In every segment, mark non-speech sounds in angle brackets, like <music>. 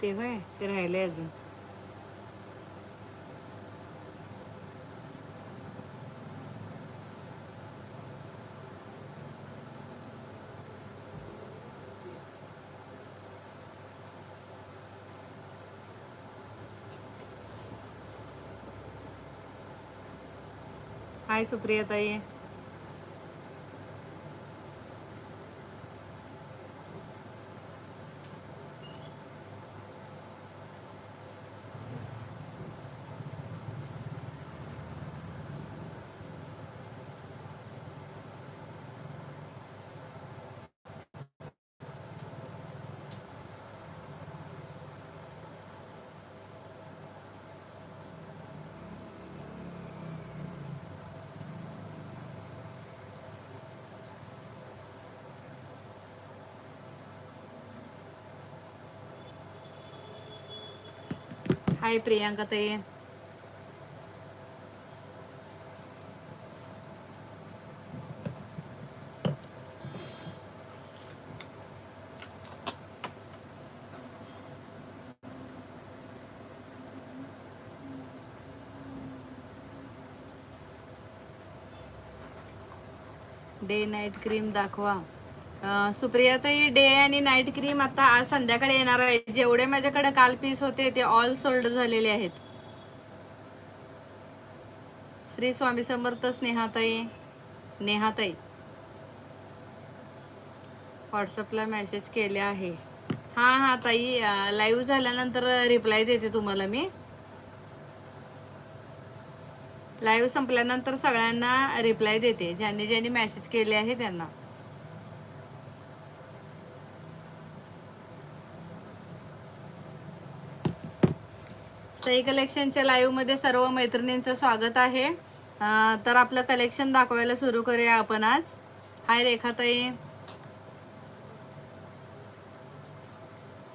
ते होय ते राहिले अजून हाय सुप्रिया ताई हाय प्रियांका ताई डे नाईट क्रीम दाखवा. सुप्रिया ताई डे आणि नाईट क्रीम आता आज संध्याकाळी येणार आहे. जेवढे माझ्याकडे काल पीस होते ते ऑल सोल्ड झालेले आहेत. श्री स्वामी समर्थ स्नेहाताई नेहाताई व्हॉट्सअपला मेसेज केले आहे. हा हा ताई लाईव्ह झाल्यानंतर रिप्लाय देते तुम्हाला मी. लाईव्ह संपल्यानंतर सगळ्यांना रिप्लाय देते. ज्यांनी ज्यांनी मेसेज केले आहे त्यांना. सई कलेक्शनच्या लाईव्हमध्ये सर्व मैत्रिणींचं स्वागत आहे. तर आपलं कलेक्शन दाखवायला सुरू करूया आपण आज. हाय रेखाताई.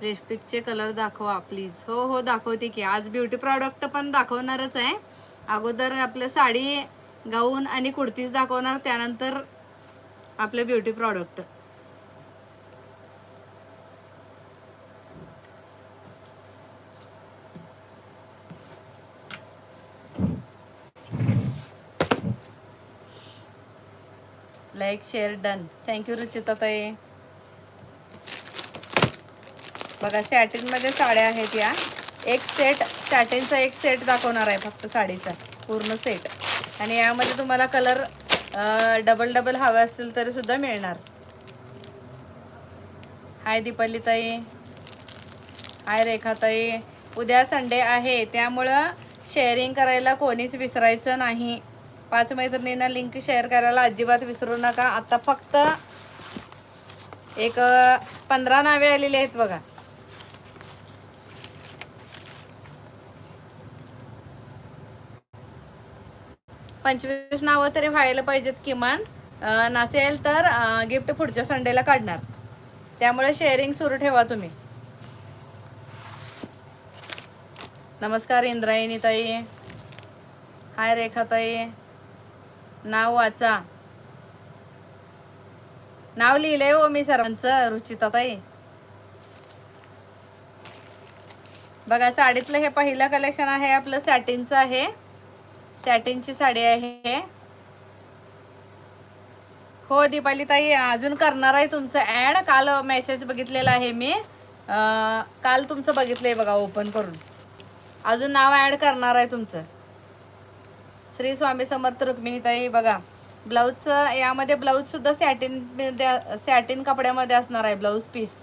लिपस्टिकचे कलर दाखवा प्लीज हो हो दाखवते की. आज ब्युटी प्रॉडक्ट पण दाखवणारच आहे. अगोदर आपलं साडी गाऊन आणि कुर्तीज दाखवणार त्यानंतर आपले beauty product like share done thank you Ruchita ताई बघा सॅटिनमध्ये साड्या आहेत या. एक सेट सॅटिनचा एक सेट दाखवणार आहे फक्त साडीचा. पूर्ण सेट आणि यामध्ये तुम्हाला कलर डबल डबल हवे असतील तरी सुद्धा मिळणार. हाय दीपाली ताई हाय रेखाताई. उद्या संडे आहे. त्यामुळं शेअरिंग करायला कोणीच विसरायचं नाही. पाच मैत्रिणींना लिंक शेअर करायला अजिबात विसरू नका. आता फक्त एक पंधरा नावे आलेली आहेत बघा. पंचवीस नावं तरी व्हायला पाहिजेत किमान. नसेल तर गिफ्ट पुढच्या संडेला काढणार. त्यामुळे शेअरिंग सुरू ठेवा तुम्ही. नमस्कार इंद्रायणी ताई. हाय रेखा ताई. नाव वाचा. नाव लिहिलंय हो मी सर्वांच रुचिता ताई बघा साडीतलं हे पहिलं कलेक्शन आहे आपलं सॅटिनचं आहे. सॅटिनची साडी आहे हो. दीपाली ताई अजून करणार आहे तुमचं ऍड काल मेसेज बघितलेला आहे मी. काल तुमचं बघितलंय बघा ओपन करून. अजून नाव ऍड करणार आहे तुमचं. श्री स्वामी समर्थ रुक्मिणीताई बघा ब्लाऊजचं यामध्ये ब्लाऊजसुद्धा सॅटिन सॅटिन कपड्यामध्ये असणार आहे ब्लाऊज पीस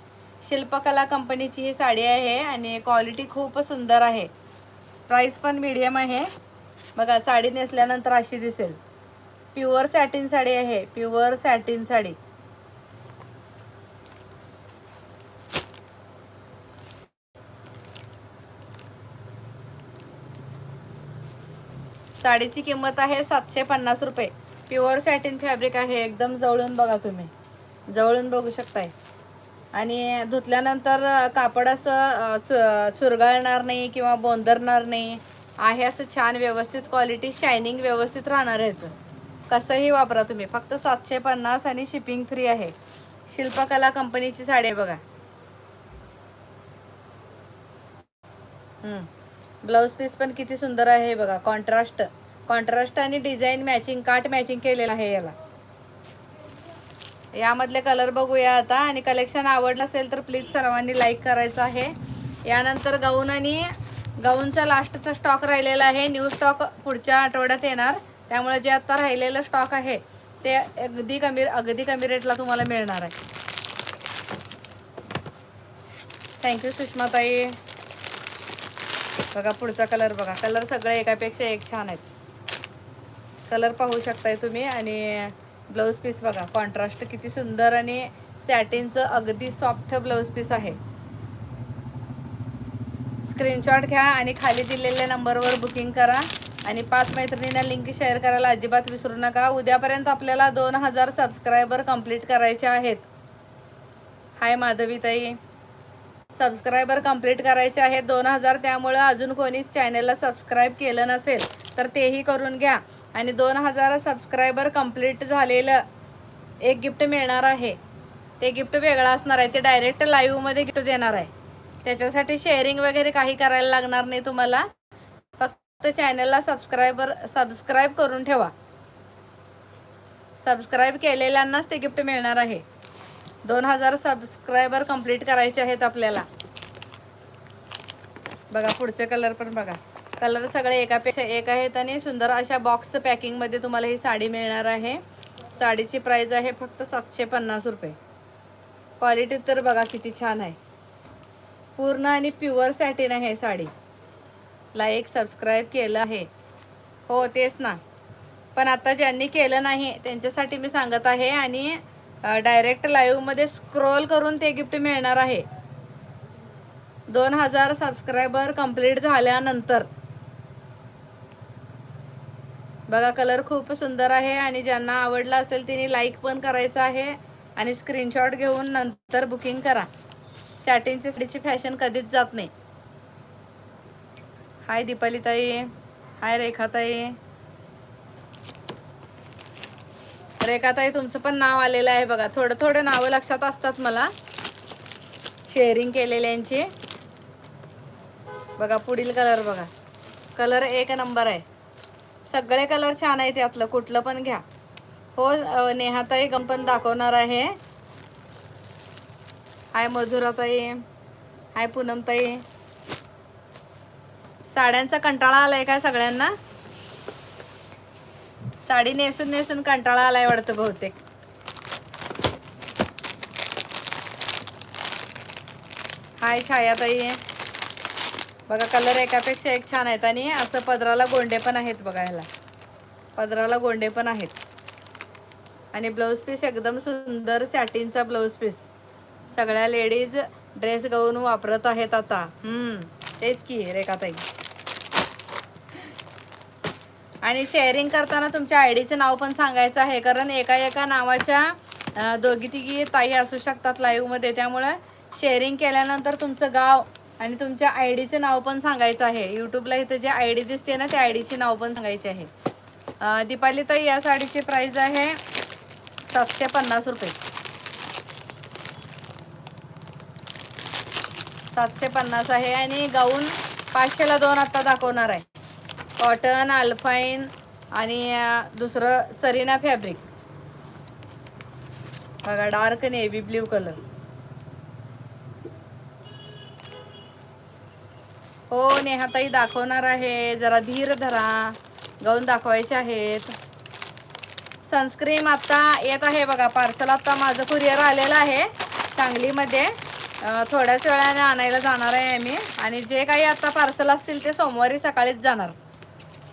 शिल्पकला कंपनीची ही साडी आहे आणि क्वालिटी खूप सुंदर आहे. प्राईस पण मीडियम आहे. बघा साडी नेसल्यानंतर अशी दिसेल. प्युअर सॅटिन साडी आहे प्युअर सॅटिन साडी. साडीची किंमत आहे सातशे पन्नास रुपये. प्युअर सॅटिन फॅब्रिक आहे एकदम जवळून बघा तुम्ही. जवळून बघू शकताय. आणि धुतल्यानंतर कापड असं चु- चुरगाळणार नाही किंवा बोंदरणार नाही. आहे असं छान व्यवस्थित क्वालिटी शायनिंग व्यवस्थित राहणार ह्याचं कसंही वापरा तुम्ही. फक्त सातशे पन्नास आणि शिपिंग फ्री आहे. शिल्पकला कंपनीची साडी आहे बघा. ब्लाऊज पीस पण किती सुंदर आहे बघा कॉन्ट्रास्ट कॉन्ट्रास्ट आणि डिझाईन मॅचिंग काट मॅचिंग केलेलं आहे याला. यामधले कलर बघूया आता. आणि कलेक्शन आवडलं असेल तर प्लीज सर्वांनी लाईक करायचं आहे. यानंतर गाऊन आणि गाऊनचा लास्टचा स्टॉक राहिलेला आहे. न्यू स्टॉक पुढच्या आठवड्यात येणार. त्यामुळे जे आता राहिलेलं स्टॉक आहे ते अगदी कमी अगदी कमी रेटला तुम्हाला मिळणार आहे. थँक्यू सुषमाताई. बघा पुढचा कलर बघा. कलर सगळे एकापेक्षा एक छान आहेत. कलर पाहू शकताय तुम्ही आणि ब्लाऊज पीस बघा. कॉन्ट्रास्ट किती सुंदर आणि सॅटिनचं अगदी सॉफ्ट ब्लाऊज पीस आहे. स्क्रीनशॉट घ्या आणि खाली दिलेल्या नंबरवर बुकिंग करा आणि पाच मैत्रिणींना लिंक शेअर करायला अजिबात विसरू नका. उद्यापर्यंत आपल्याला दोन हजार सबस्क्रायबर कंप्लीट करायचे आहेत. हाय माधवीताई. सबस्क्रायबर कंप्लीट करायचे आहेत दोन हजार त्यामुळं अजून कोणीच चॅनलला सबस्क्राईब केलं नसेल तर तेही करून घ्या. आणि दोन हजार सबस्क्रायबर कंप्लीट झालेलं एक गिफ्ट मिळणार आहे. ते गिफ्ट वेगळं असणार आहे. ते डायरेक्ट लाईव्हमध्ये गिफ्ट देणार आहे. त्याच्यासाठी शेअरिंग वगैरे काही करायला लागणार नाही तुम्हाला. फक्त चॅनलला सबस्क्रायबर सबस्क्राईब करून ठेवा. सबस्क्राईब केलेल्यांनाच ते गिफ्ट मिळणार आहे. दोन हजार सबस्क्रायबर कंप्लीट करायचे आहेत आपल्याला. बघा पुढचे कलर पण बघा. कलर सगळे एकापेक्षा एक आहेत आणि सुंदर अशा बॉक्स पॅकिंगमध्ये तुम्हाला ही साडी मिळणार आहे. साडीची प्राईज आहे फक्त सातशे पन्नास रुपये. क्वालिटी तर बघा किती छान आहे. पूर्ण आणि प्युअर सॅटिन आहे साडी. लाईक सबस्क्राईब केलं आहे. हो तेच ना. पण आता ज्यांनी केलं नाही त्यांच्यासाठी मी सांगत आहे आणि डायरेक्ट लाईव्हमध्ये स्क्रोल करून ते गिफ्ट मिळणार आहे. दोन हजार सबस्क्रायबर कंप्लीट झाल्यानंतर. बघा कलर खूप सुंदर आहे आणि ज्यांना आवडला असेल तिने लाईक पण करायचं आहे आणि स्क्रीनशॉट घेऊन नंतर बुकिंग करा. सॅटिनची साडीची फॅशन कधीच जात नाही. हाय दीपालीताई. हाय रेखाताई. रेखाताई तुमचं पण नाव आलेलं आहे बघा. थोडं थोडं नावं लक्षात असतात मला. शेअरिंग केलेल्यांची. बघा पुढील कलर बघा. कलर एक नंबर आहे. सगळे कलर छान आहे त्यातलं कुठलं पण घ्या. हो नेहाताई गम पण दाखवणार आहे. हाय मधुराताई. हाय पूनमताई. साड्यांचा कंटाळा आलाय काय सगळ्यांना? साडी नेसून नेसून कंटाळा आलाय वाटतं बहुतेक. हाय छायाताई. बघा कलर एकापेक्षा एक छान आहेत आणि असं पदराला गोंडे पण आहेत बघा ह्याला. पदराला गोंडे पण आहेत. आणि ब्लाऊज पीस एकदम सुंदर सॅटिनचा ब्लाऊज पीस सगळ्या लेडीज ड्रेस गाऊन वापरत आहेत आता. हम्म तेच की रेखाताई. आणि शेअरिंग करताना तुमच्या आय डीचं नाव पण सांगायचं आहे. कारण एका एका नावाच्या दोघी तिघी ताई असू शकतात लाईव्हमध्ये त्यामुळं शेअरिंग केल्यानंतर तुमचं गाव आणि तुमच्या आय डीचं नाव पण सांगायचं आहे. यूट्यूबला इथं जे आय डी दिसते ना त्या आय डीचे नाव पण सांगायचे आहे. दीपाली ताई या साडीची प्राईस आहे सातशे पन्नास रुपये. सातशे पन्नास आहे आणि गाऊन पाचशेला दोन आत्ता दाखवणार आहे. कॉटन अल्फाईन आणि दुसरं सरीना फॅब्रिक. बघा डार्क नेव्ही ब्ल्यू कलर. हो नेहाताई दाखवणार आहे. जरा धीर धरा. गाऊन दाखवायचे आहेत. सनस्क्रीम आत्ता येत आहे बघा पार्सल आता माझं कुरिअर आलेलं आहे सांगलीमध्ये. थोड्याच वेळाने आणायला जाणार आहे आम्ही. आणि जे काही आत्ता पार्सल असतील ते सोमवारी सकाळीच जाणार.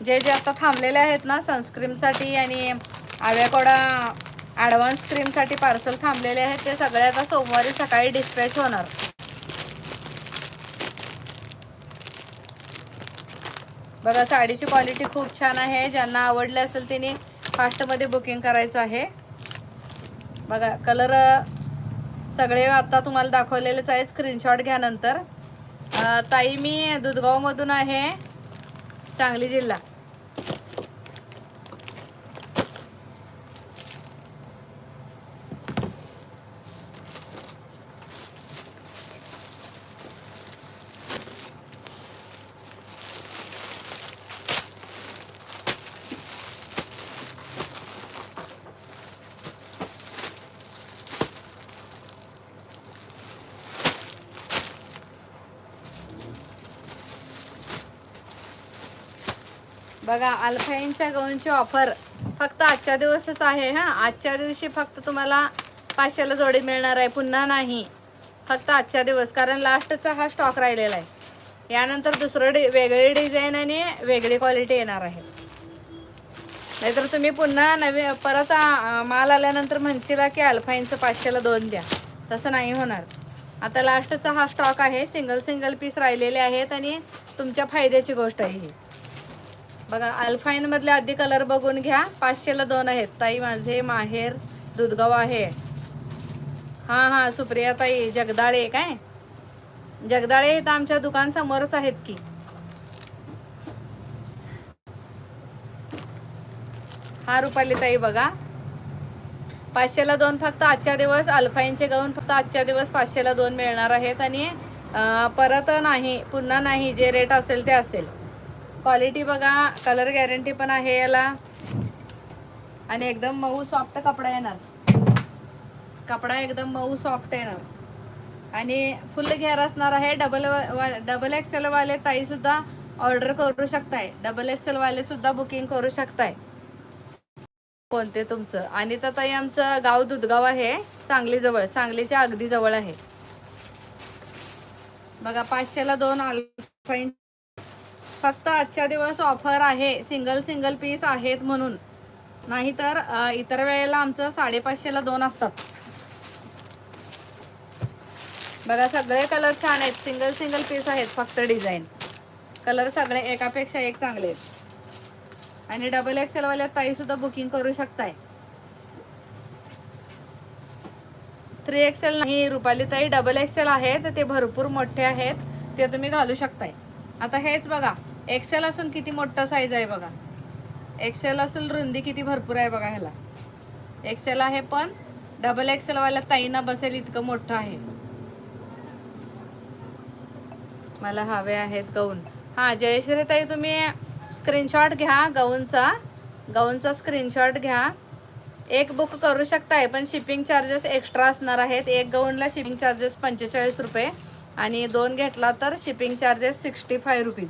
जे जे आता थांबलेले आहेत ना सनस्क्रीमसाठी आणि आव्याकोडा ॲडव्हान्स क्रीमसाठी पार्सल थांबलेले आहेत ते सगळे आता सोमवारी सकाळी डिस्पॅच होणार. बघा साडीची क्वालिटी खूप छान आहे. ज्यांना आवडले असेल त्यांनी फास्टमध्ये बुकिंग करायचं आहे. बघा कलर सगळे आता तुम्हाला दाखवलेलेच आहे स्क्रीनशॉट घ्यानंतर ताई मी दुधगावमधून आहे. सांगली जिल्हा बघा अल्फाईनच्या गाऊनची ऑफर फक्त आजच्या दिवसच आहे हा. आजच्या दिवशी फक्त तुम्हाला पाचशेला जोडी मिळणार आहे पुन्हा नाही. फक्त आजच्या दिवस कारण लास्टचा हा स्टॉक राहिलेला आहे. यानंतर दुसरं डि वेगळी डिझाईन आणि वेगळी क्वालिटी येणार आहे. नाहीतर तुम्ही पुन्हा नवी परत माल आल्यानंतर म्हणशीला की अल्फाईनचं पाचशेला दोन द्या. तसं नाही होणार. आता लास्टचा हा स्टॉक आहे सिंगल सिंगल पीस राहिलेले आहेत आणि तुमच्या फायद्याची गोष्ट आहे ही. बघा अल्फाईन मधले आधी कलर बघून घ्या. पाचशेला दोन आहेत. ताई माझे माहेर दुधगाव आहे. हां हां सुप्रिया ताई जगदाळे काय? जगदाळे तर आमच्या दुकान समोरच आहेत की. हा रुपाली ताई बघा. पाचशेला दोन फक्त आजच्या दिवस अल्फाईनचे गाऊन फक्त आजच्या दिवस पाचशेला दोन मिळणार आहेत. आणि परत नाही पुन्हा नाही जे रेट असेल ते असेल. क्वालिटी बघा कलर गॅरंटी पण आहे याला. आणि एकदम मऊ सॉफ्ट कपडा येणार. कपडा एकदम मऊ सॉफ्ट येणार. आणि फुल घेर असणार आहे डबल डबल एक्सेल वाले ताई सुद्धा ऑर्डर करू शकताय. डबल एक्सेल वाले सुद्धा बुकिंग करू शकताय. कोणते तुमचं? आणि तर ताई आमचं गाव दुधगाव आहे सांगली जवळ सांगलीच्या अगदी जवळ आहे. बघा पाचशेला दोन अल्फाईन फक्त आजच्या दिवस ऑफर आहे. सिंगल सिंगल पीस आहेत म्हणून. नाहीतर इतर वेळेला आमचं साडेपाचशेला दोन असतात. बघा सगळे कलर छान आहेत. सिंगल सिंगल पीस आहेत फक्त डिझाईन कलर सगळे एकापेक्षा एक चांगले आहेत. आणि डबल एक्सेलवाल्या ताईसुद्धा बुकिंग करू शकताय. थ्री एक्सेल नाही रुपाली ताई डबल एक्सेल आहेत. ते भरपूर मोठे आहेत. ते तुम्ही घालू शकताय. आता हेच बघा. एक्सेल असून किती मोठा साईज आहे बघा. एक्सेल असून रुंदी किती भरपूर आहे बघा ह्याला. एक्सेल आहे पण डबल एक्सेलवाल्या ताईना बसेल इतकं मोठं आहे. मला हवे आहेत गाऊन हां जयश्री ताई तुम्ही स्क्रीनशॉट घ्या गाऊनचा गाऊनचा स्क्रीनशॉट घ्या. एक बुक करू शकताय पण शिपिंग चार्जेस एक्स्ट्रा असणार आहेत. एक गाऊनला शिपिंग चार्जेस पंचेचाळीस रुपये आणि दोन घेतला तर shipping charges sixty five rupees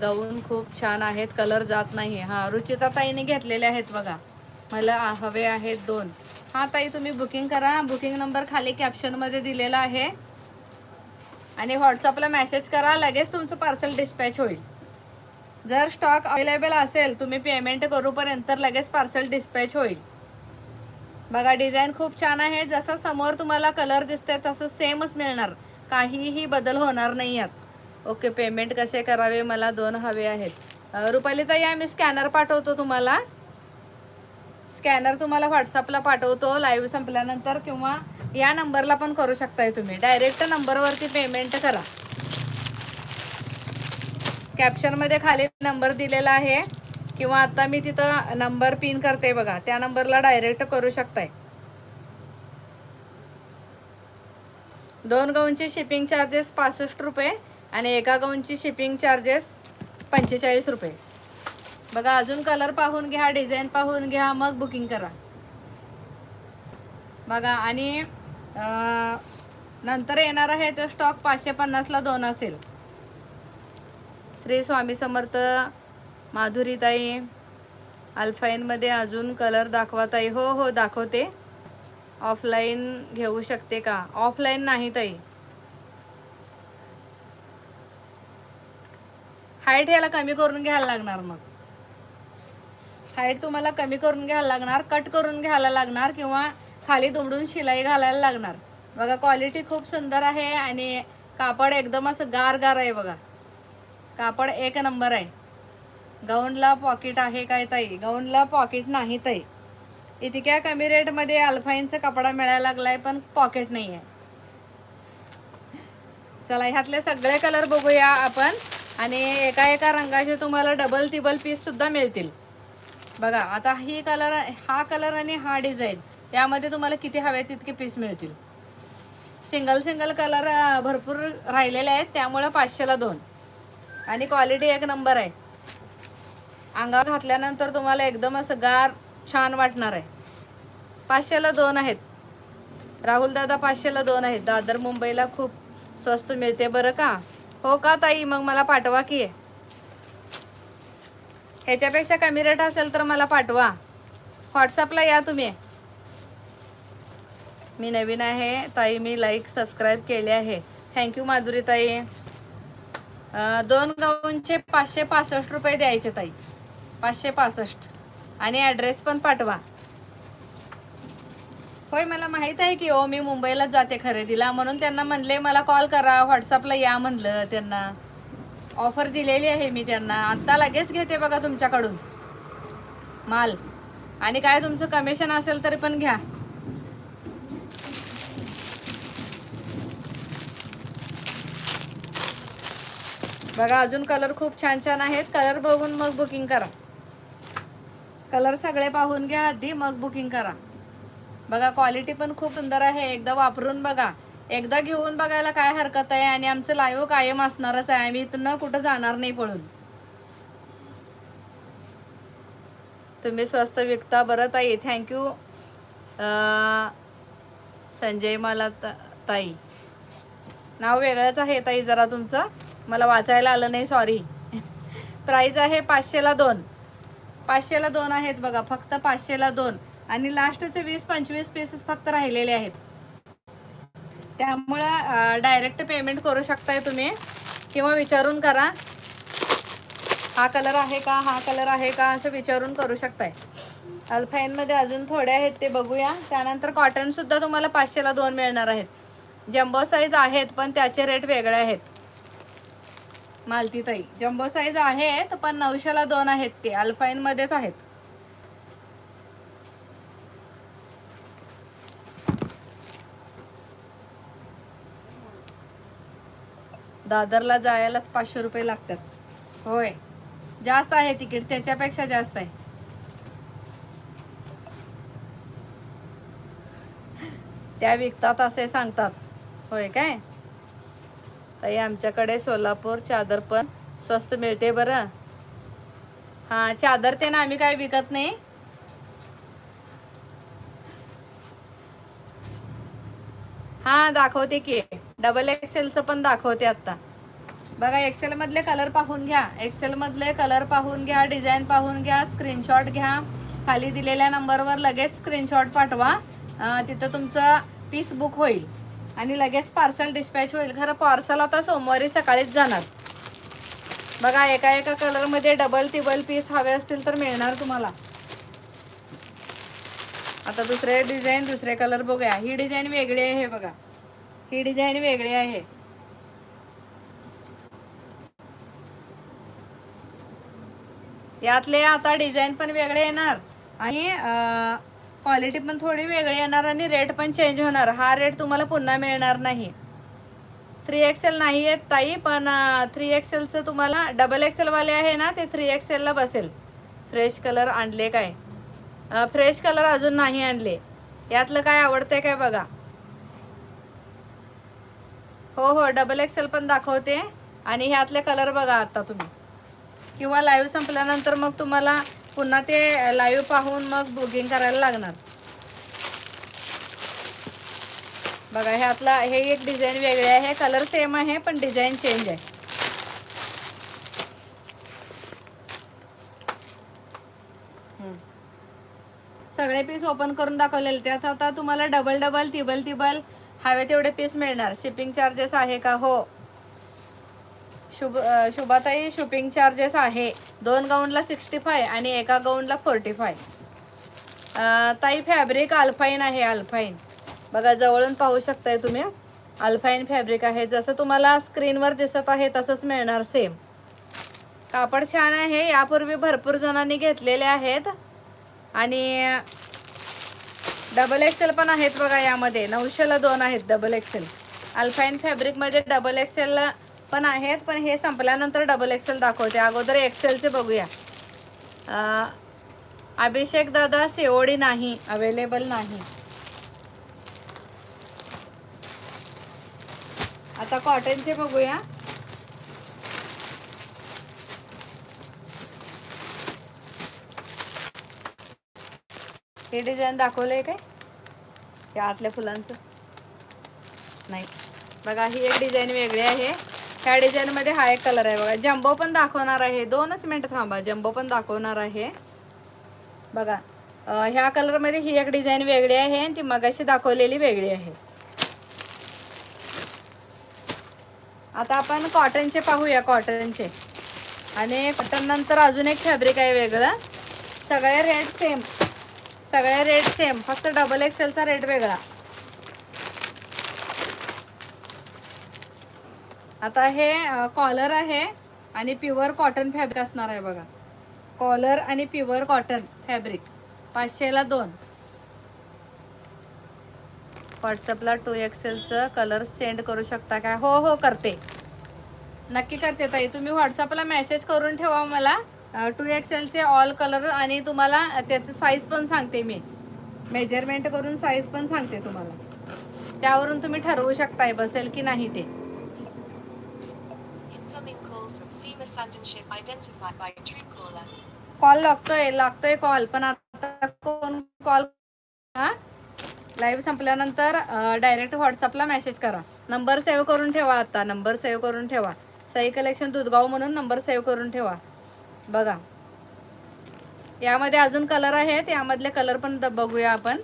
gown खूप छान आहेत. कलर जात नाही हां रुचिता ताईने घेतलेले आहेत बघा. मला हवे आहेत दोन. हां ताई तुम्ही बुकिंग करा. बुकिंग नंबर खाली कॅप्शनमध्ये दिलेला आहे. आणि व्हॉट्सअपला मेसेज करा. लगेच तुमचं पार्सल डिस्पॅच होईल. जर स्टॉक अवेलेबल असेल तुम्ही पेमेंट करूपर्यंत तर लगेच पार्सल डिस्पॅच होईल. बघा डिझाईन खूप छान आहे. जसं समोर तुम्हाला कलर दिसते तसं सेमच मिळणार. काहीही बदल होणार नाही आहेत ओके पेमेंट कसे करावे? मला दोन हवे आहेत. रुपालीताई रुपाली ताई आम्ही स्कॅनर पाठवतो तुम्हाला. स्कॅनर तुम्हाला व्हॉट्सअपला पाठवतो लाईव्ह संपल्यानंतर किंवा या नंबरला पण करू शकताय तुम्ही. डायरेक्ट नंबरवरती पेमेंट करा. कॅप्शनमध्ये खाली नंबर दिलेला आहे. किंवा आता मी तिथं नंबर पिन करते बघा. त्या नंबरला डायरेक्ट करू शकताय. दोन गाऊनचे शिपिंग चार्जेस पासष्ट रुपये. आणि एका गाऊनची शिपिंग चार्जेस पंचेचाळीस रुपये. बघा अजून कलर पाहून घ्या डिझाईन पाहून घ्या मग बुकिंग करा. बघा आणि नंतर येणार आहे तो स्टॉक पाचशे पन्नासला दोन असेल. श्री स्वामी समर्थ माधुरीताई अल्फाईनमध्ये अजून कलर दाखवा ताई. हो हो दाखवते. ऑफलाईन घेऊ शकते का? ऑफलाईन नाही ताई. हाईट ह्याला कमी करून घ्यायला लागणार मग. हाईट तुम्हाला कमी करून घ्यायला लागणार कट करून घ्यायला लागणार किंवा खाली दुमडून शिलाई घालायला लागणार. बघा क्वालिटी खूप सुंदर आहे आणि कापड एकदम असं गार गार आहे बघा. कापड एक नंबर आहे. गाऊनला पॉकेट आहे काय ताई? गाऊनला पॉकेट नाही ताई. इतक्या कमी रेटमध्ये अल्फाईनचा कपडा मिळायला लागलाय पण पॉकेट नाही आहे चला ह्यातले सगळे कलर बघूया आपण. आणि एका एका रंगाचे तुम्हाला डबल तिबल पीस सुद्धा मिळतील. बघा आता ही कलर हा कलर आणि हा डिझाईन त्यामध्ये तुम्हाला किती हवे तितके पीस मिळतील. सिंगल सिंगल कलर भरपूर राहिलेले आहेत त्यामुळं पाचशेला दोन. आणि क्वालिटी एक नंबर आहे. अंगा घातल्यानंतर तुम्हाला एकदम असं गार छान वाटणार आहे. पाचशेला दोन आहेत. राहुल दादा पाचशेला दोन आहेत. दादर मुंबईला खूप स्वस्त मिळते बरं का? हो का ताई? मग मला पाठवा की. ह्याच्यापेक्षा कमी रेट असेल तर मला पाठवा. व्हॉट्सअपला या तुम्ही. मी नवीन आहे. ताई मी लाईक सबस्क्राईब केले आहे. थँक्यू माधुरी ताई. दोन गाऊनचे पाचशे पासष्ट रुपये द्यायचे ताई. पाचशे पासष्ट. आणि ॲड्रेस पण पाठवा. होय मला माहीत आहे की ओ मी मुंबईलाच जाते खरेदीला. म्हणून त्यांना म्हणले मला कॉल करा व्हॉट्सअपला या म्हणलं त्यांना. ऑफर दिलेली आहे मी त्यांना. आत्ता लगेच घेते बघा तुमच्याकडून. माल. आणि काय तुमचं कमिशन असेल तरी पण घ्या. बघा अजून कलर खूप छान छान आहेत. कलर बघून मग बुकिंग करा. कलर सगळे पाहून घ्या आधी मग बुकिंग करा. बघा क्वालिटी पण खूप सुंदर आहे. एकदा वापरून बघा. एकदा घेऊन बघायला काय हरकत आहे? आणि आमचं लाईव्ह कायम असणारच आहे. आम्ही इथनं कुठं जाणार नाही पळून. तुम्ही स्वस्त विकता. बरं ताई थँक्यू संजय मला त- ताई. नाव वेगळंच आहे ताई जरा तुमचं. मला वाचायला आलं नाही सॉरी प्राईज <laughs> आहे पाचशेला दोन. पाचशेला दोन आहेत बघा. फक्त पाचशेला दोन. आणि लास्टचे वीस पंचवीस पीसेस फक्त राहिलेले आहेत. त्यामुळं डायरेक्ट पेमेंट करू शकताय तुम्ही. किंवा विचारून करा हा कलर आहे का हा कलर आहे का असं विचारून करू शकताय. अल्फाईनमध्ये अजून थोडे आहेत ते बघूया. त्यानंतर कॉटनसुद्धा तुम्हाला पाचशेला दोन मिळणार आहेत. जम्बो साईज आहेत पण त्याचे रेट वेगळे आहेत. मालतीताई जम्बो साईज आहेत पण नऊशेला दोन आहेत ते. अल्फाईनमध्येच आहेत. दादरला जायलाच पाचशे रुपये लागतात. होय. जास्त आहे तिकीट त्याच्यापेक्षा जास्त आहे. त्या विकतात असे सांगतात. होय काय? ताई आमच्याकडे सोलापूर चादर पण स्वस्त मिळते बरं. हां चादर ते ना आम्ही काय विकत नाही. हां दाखवते की. डबल एक्सेलचं पण दाखवते आत्ता बघा एक्सेल मधले कलर पाहून घ्या. एक्सेल मधले कलर पाहून घ्या डिझाईन पाहून घ्या स्क्रीनशॉट घ्या. खाली दिलेल्या नंबरवर लगेच स्क्रीनशॉट पाठवा. तिथं तुमचं पीस बुक होईल. आणि लगेच पार्सल डिस्पॅच होईल. खरं पार्सल आता सोमवारी सकाळीच जाणार. बघा एका एका कलरमध्ये डबल टिबल पीस हवे असतील तर मिळणार तुम्हाला. आता दुसरे डिझाईन दुसरे कलर बघूया. ही डिझाईन वेगळी आहे बघा. ही डिझाईन वेगळी आहे. यातले आता डिझाईन पण वेगळे येणार आणि क्वालिटी पण थोडी वेगळी येणार आणि रेट पण चेंज होणार. हा रेट तुम्हाला पुन्हा मिळणार नाही. थ्री एक्सेल नाही आहेत ताई पण थ्री एक्सेलचं तुम्हाला डबल एक्सेलवाले आहे ना ते थ्री एक्सेलला बसेल. फ्रेश कलर आणले काय? फ्रेश कलर अजून नाही आणले. यातलं काय आवडतंय काय बघा. हो हो डबल एक्सेल पण दाखवते. आणि ह्यातले कलर बघा आता तुम्ही. किंवा लाईव्ह संपल्यानंतर मग तुम्हाला पुन्हा ते लाईव्ह पाहून मग बुकिंग करायला लागणार. बघा ह्यातला हे एक डिझाईन वेगळे आहे. कलर सेम आहे पण डिझाईन चेंज आहे. सगळे पीस ओपन करून दाखवलेले त्यात आता तुम्हाला डबल डबल तिबल तिबल हवे तेवढे पीस मिळणार. शिपिंग चार्जेस आहे का? हो. शुभ शुभाताई शिपिंग चार्जेस आहे. दोन गाऊनला सिक्स्टी फाय आणि एका गाऊनला फोर्टी फाय ताई फॅब्रिक अल्फाईन आहे अल्फाईन बघा जवळून पाहू शकताय तुम्ही. अल्फाईन फॅब्रिक आहे. जसं तुम्हाला स्क्रीनवर दिसत आहे तसंच मिळणार सेम कापड छान आहे. यापूर्वी भरपूर जणांनी घेतलेले आहेत. आणि डबल एक्सेल पण आहेत बघा यामध्ये. नऊशेला दोन आहेत डबल एक्सेल. अल्फाईन फॅब्रिकमध्ये डबल एक्सेल पण आहेत पण हे संपल्यानंतर डबल एक्सेल दाखवते. अगोदर एक्सेलचे बघूया. अभिषेक दादा सेओडी नाही अवेलेबल नाही. आता कॉटनचे बघूया. हे डिझाईन दाखवलंय काय? या आतल्या फुलांचं. नाही. बघा ही एक डिझाईन वेगळी आहे. ह्या डिझाईनमध्ये हा एक कलर आहे बघा. जम्बो पण दाखवणार आहे. दोनच मिनटं थांबा. जम्बो पण दाखवणार आहे. बघा ह्या कलरमध्ये ही एक डिझाईन वेगळी आहे आणि ती मगाशी दाखवलेली वेगळी आहे. आता आपण कॉटनचे पाहूया कॉटनचे. आणि कॉटन नंतर अजून एक फॅब्रिक आहे वेगळं. सगळे रेट सेम. सगळे रेट सेम फक्त डबल एक्सेलचा रेट वेगळा. आता हे कॉलर आहे आणि प्युअर कॉटन फॅब्रिक असणार आहे बघा. कॉलर आणि प्युअर कॉटन फॅब्रिक पाचशेला दोन. व्हॉट्सअपला टू एक्सेलचं कलर सेंड करू शकता काय हो हो करते. नक्की करते ताई. तुम्ही व्हॉट्सअपला मेसेज करून ठेवा मला. टू एक्सेलचे ऑल कलर आणि तुम्हाला त्याचं साईज पण सांगते मी. मेजरमेंट करून साईज पण सांगते तुम्हाला. त्यावरून तुम्ही ठरवू शकताय बसेल की नाही ते. कॉल लागतोय लागतोय कॉल पण आता कोण कॉल हा? लाईव्ह संपल्यानंतर डायरेक्ट व्हॉट्सअपला मेसेज करा. नंबर सेव्ह करून ठेवा आता नंबर सेव्ह करून ठेवा. सई कलेक्शन दुधगाव म्हणून नंबर सेव्ह करून ठेवा. बघा. यामध्ये अजून कलर आहेत यामधले कलर पण बघूया आपण.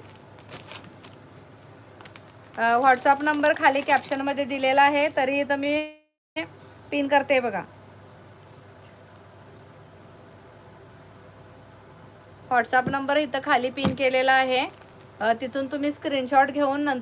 व्हॉट्सअप नंबर खाली कॅप्शनमध्ये दिलेला आहे तरी इथं मी पिन करते बघा. व्हॉट्सअप नंबर इथं खाली पिन केलेला आहे. तिथून तुम्ही स्क्रीनशॉट घेऊन नंतर